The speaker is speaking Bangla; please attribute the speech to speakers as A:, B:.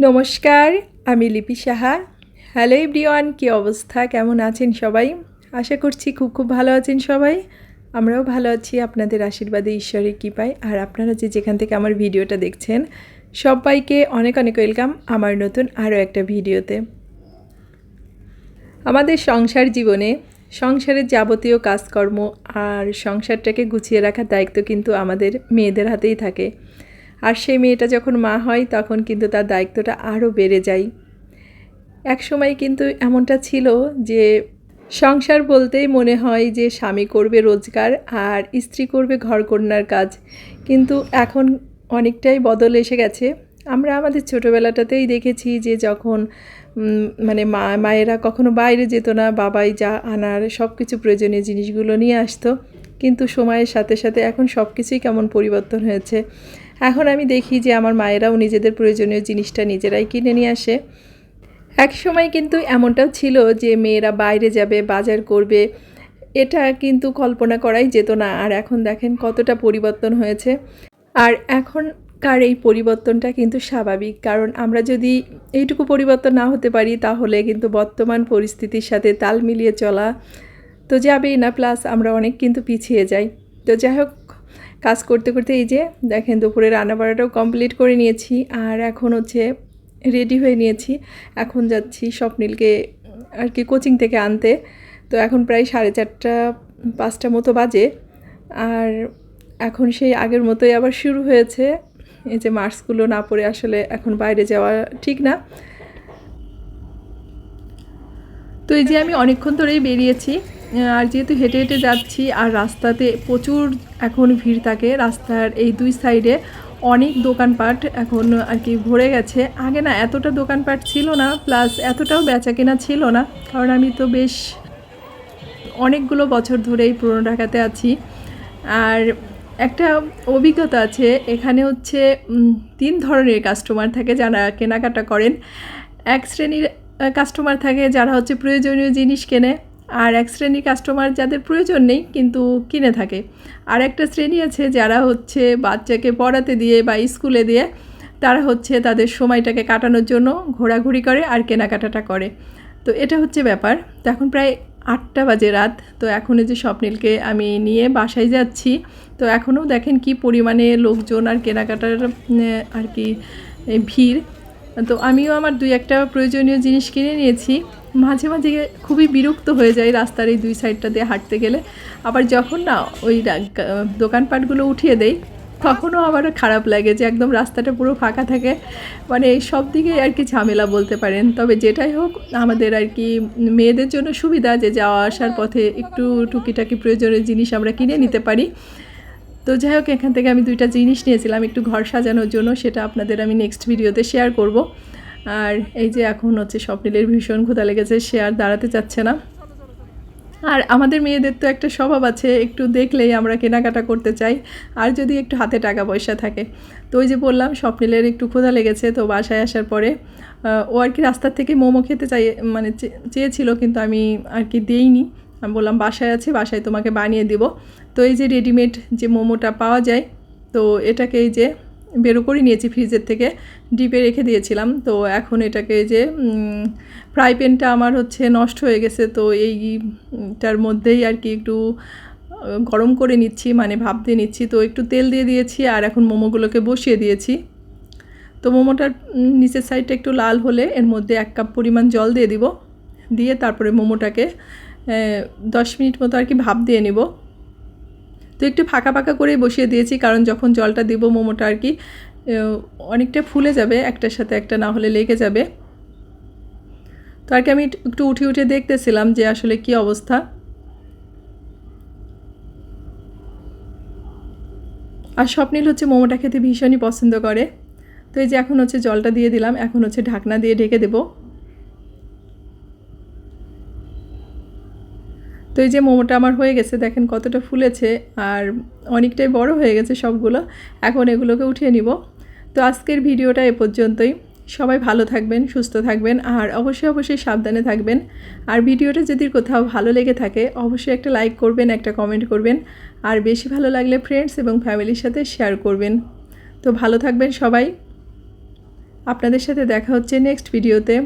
A: নমস্কার, আমি লিপি সাহা। হ্যালো এভরিওয়ান কী অবস্থা? কেমন আছেন সবাই? আশা করছি খুব খুব ভালো আছেন সবাই। আমরাও ভালো আছি, আপনাদের আশীর্বাদে, ঈশ্বরের কৃপায়। আর আপনারা যে যেখান থেকে আমার ভিডিওটা দেখছেন, সবাইকে অনেক অনেক ওয়েলকাম আমার নতুন আরও একটা ভিডিওতে। আমাদের সংসার জীবনে সংসারের যাবতীয় কাজকর্ম আর সংসারটাকে গুছিয়ে রাখার দায়িত্ব কিন্তু আমাদের মেয়েদের হাতেই থাকে। আর সেই মেয়েটা যখন মা হয়, তখন কিন্তু তার দায়িত্বটা আরও বেড়ে যায়। এক সময় কিন্তু এমনটা ছিল যে, সংসার বলতেই মনে হয় যে, স্বামী করবে রোজগার আর স্ত্রী করবে ঘরকন্যার কাজ। কিন্তু এখন অনেকটাই বদল এসে গেছে। আমরা আমাদের ছোটোবেলাটাতেই দেখেছি যে, যখন মানে মা, মায়েরা কখনো বাইরে যেত না, বাবাই যা আনার সব কিছু প্রয়োজনীয় জিনিসগুলো নিয়ে আসতো। কিন্তু সময়ের সাথে সাথে এখন সব কিছুই কেমন পরিবর্তন হয়েছে। এখন আমি দেখি যে আমার মায়েরাও নিজেদের প্রয়োজনীয় জিনিসটা নিজেরাই কিনে নিয়ে আসে। এক সময় কিন্তু এমনটাও ছিল যে মেয়েরা বাইরে যাবে, বাজার করবে, এটা কিন্তু কল্পনা করাই যেত না। আর এখন দেখেন কতটা পরিবর্তন হয়েছে। আর এখনকার এই পরিবর্তনটা কিন্তু স্বাভাবিক। কারণ আমরা যদি এইটুকু পরিবর্তন না হতে পারি, তাহলে কিন্তু বর্তমান পরিস্থিতির সাথে তাল মিলিয়ে চলা তো যাবেই না। প্লাস আমরা অনেক কিন্তু পিছিয়ে যাই। তো যাই হোক কাজ করতে করতে এই যে দেখেন দুপুরে রান্নাবাড়াটাও কমপ্লিট করে নিয়েছি, আর এখন হচ্ছে রেডি হয়ে নিয়েছি। এখন যাচ্ছি স্বপ্নীলকে আর কি কোচিং থেকে আনতে। তো এখন প্রায় সাড়ে চারটা, পাঁচটা মতো বাজে, আর এখন সেই আগের মতোই আবার শুরু হয়েছে। এই যে মাস্কগুলো না পরে আসলে এখন বাইরে যাওয়া ঠিক না। তো এই যে আমি অনেকক্ষণ ধরেই বেরিয়েছি আর যেহেতু হেঁটে হেঁটে যাচ্ছি আর রাস্তাতে প্রচুর এখন ভিড় থাকে, রাস্তার এই দুই সাইডে অনেক দোকানপাট এখন আর কি ভরে গেছে। আগে না এতটা দোকানপাট ছিল না প্লাস এতটাও বেচা কেনা ছিল না, কারণ আমি তো বেশ অনেকগুলো বছর ধরেই পুরনো ঢাকাতে আছি। আর একটা অভিজ্ঞতা আছে, এখানে হচ্ছে তিন ধরনের কাস্টমার থাকে যারা কেনাকাটা করেন। এক শ্রেণির কাস্টমার থাকে যারা হচ্ছে প্রয়োজনীয় জিনিস কেনে আর এক শ্রেণির কাস্টমার যাদের প্রয়োজন নেই, কিন্তু কিনে থাকে। আর একটা শ্রেণি আছে যারা হচ্ছে বাচ্চাকে পড়াতে দিয়ে বা স্কুলে দিয়ে তারা হচ্ছে তাদের সময়টাকে কাটানোর জন্য ঘোরাঘুরি করে আর কেনাকাটাটা করে। তো এটা হচ্ছে ব্যাপার। তো এখন প্রায় আটটা বাজে রাত। তো এখন যে স্বপ্নীলকে আমি নিয়ে বাসায় যাচ্ছি, তো এখনও দেখেন কি পরিমাণে লোকজন আর কেনাকাটার আর কি ভিড়। তো আমিও আমার দুই একটা প্রয়োজনীয় জিনিস কিনে নিয়েছি। মাঝে মাঝে খুবই বিরক্ত হয়ে যায় রাস্তার এই দুই সাইডটা দিয়ে হাঁটতে গেলে। আবার যখন না ওই দোকানপাটগুলো উঠিয়ে দেয় তখনও আবার খারাপ লাগে যে একদম রাস্তাটা পুরো ফাঁকা থাকে। মানে এই সব দিকে আর কি ঝামেলা বলতে পারেন। তবে যেটাই হোক, আমাদের আর কি মেয়েদের জন্য সুবিধা যে যাওয়া আসার পথে একটু টুকিটাকি প্রয়োজনীয় জিনিস আমরা কিনে নিতে পারি। তো যাই হোক, এখান থেকে আমি দুইটা জিনিস নিয়েছিলাম একটু ঘর সাজানোর জন্য, সেটা আপনাদের আমি নেক্সট ভিডিওতে শেয়ার করব। আর এই যে এখন হচ্ছে স্বপ্নিলের ভীষণ ক্ষুধা লেগেছে, সে আর দাঁড়াতে চাচ্ছে না। আর আমাদের মেয়েদের তো একটা স্বভাব আছে, একটু দেখলেই আমরা কেনাকাটা করতে চাই, আর যদি একটু হাতে টাকা পয়সা থাকে। তো ওই যে বললাম, স্বপ্নিলের একটু ক্ষুধা লেগেছে, তো বাসায় আসার পরে ও আর কি রাস্তার থেকে মোমো খেতে চাই মানে চেয়েছিল, কিন্তু আমি আর কি দেইনি। আমি বললাম, বাসায় আছে, বাসায় তোমাকে বানিয়ে দিব। তো এই যে রেডিমেড যে মোমোটা পাওয়া যায়, তো এটাকে এই যে বেরো করে নিয়েছি ফ্রিজের থেকে, ডিপে রেখে দিয়েছিলাম। তো এখন এটাকে যে ফ্রাই প্যানটা আমার হচ্ছে নষ্ট হয়ে গেছে, তো এইটার মধ্যেই আর কি একটু গরম করে নিচ্ছি মানে ভাপ দিয়ে নিচ্ছি। তো একটু তেল দিয়ে দিয়েছি আর এখন মোমোগুলোকে বসিয়ে দিয়েছি। তো মোমোটার নিচের সাইডটা একটু লাল হলে এর মধ্যে এক কাপ পরিমাণ জল দিয়ে দিব। দিয়ে তারপরে মোমোটাকে দশ মিনিট মতো আর কি ভাপ দিয়ে নিব। তো একটু ফাঁকা ফাঁকা করেই বসিয়ে দিয়েছি, কারণ যখন জলটা দিব মোমোটা আর কি অনেকটা ফুলে যাবে একটার সাথে একটা, না হলে লেগে যাবে। তো আর কি আমি একটু উঠে উঠে দেখতেছিলাম যে আসলে কি অবস্থা। আর স্বপ্নিল হচ্ছে মোমোটা খেতে ভীষণই পছন্দ করে। তো এই যে এখন হচ্ছে জলটা দিয়ে দিলাম, এখন হচ্ছে ঢাকনা দিয়ে ঢেকে দেবো। তো এই যে মোমোটা আমার হয়ে গেছে, দেখেন কতটা ফুলেছে আর অনেকটাই বড় হয়ে গেছে সবগুলো। এখন এগুলোকে উঠিয়ে নিব। তো আজকের ভিডিওটা এ পর্যন্তই। সবাই ভালো থাকবেন, সুস্থ থাকবেন আর অবশ্যই অবশ্যই সাবধানে থাকবেন। আর ভিডিওটা যদি কোথাও ভালো লেগে থাকে, অবশ্যই একটা লাইক করবেন, একটা কমেন্ট করবেন। আর বেশি ভালো লাগলে ফ্রেন্ডস এবং ফ্যামিলির সাথে শেয়ার করবেন। তো ভালো থাকবেন সবাই। আপনাদের সাথে দেখা হচ্ছে নেক্সট ভিডিওতে